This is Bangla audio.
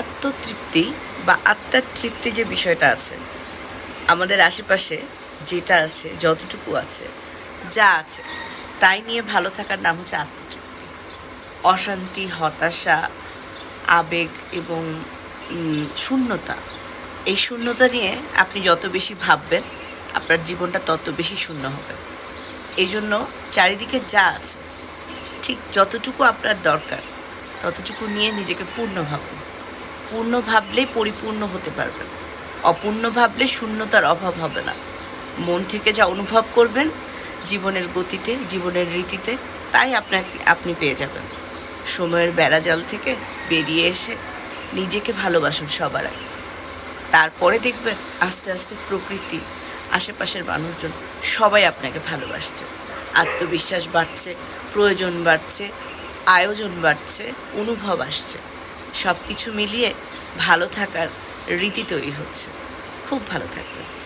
আত্মতৃপ্তি বা আত্মার তৃপ্তি যে বিষয়টা আছে, আমাদের আশেপাশে যেটা আছে, যতটুকু আছে, যা আছে, তাই নিয়ে ভালো থাকার নাম হচ্ছে আত্মতৃপ্তি। অশান্তি, হতাশা, আবেগ এবং শূন্যতা, এই শূন্যতা নিয়ে আপনি যত বেশি ভাববেন, আপনার জীবনটা তত বেশি শূন্য হবে। এই জন্য চারিদিকে যা আছে, ঠিক যতটুকু আপনার দরকার, ততটুকু নিয়ে নিজেকে পূর্ণ ভাবুন। পূর্ণ ভাবলেই পরিপূর্ণ হতে পারবেন। অপূর্ণ ভাবলে শূন্যতার অভাব হবে না। মন থেকে যা অনুভব করবেন, জীবনের গতিতে, জীবনের রীতিতে, তাই আপনাকে আপনি পেয়ে যাবেন। সময়ের বেড়াজাল থেকে বেরিয়ে এসে নিজেকে ভালোবাসুন সবার আগে। তারপরে দেখবেন আস্তে আস্তে প্রকৃতি, আশেপাশের মানুষজন সবাই আপনাকে ভালোবাসছে। আত্মবিশ্বাস বাড়ছে, প্রয়োজন বাড়ছে, আয়োজন বাড়ছে, অনুভব আসছে। সব কিছু মিলিয়ে ভালো থাকার রীতি তৈরি হচ্ছে। খুব ভালো থাকবেন।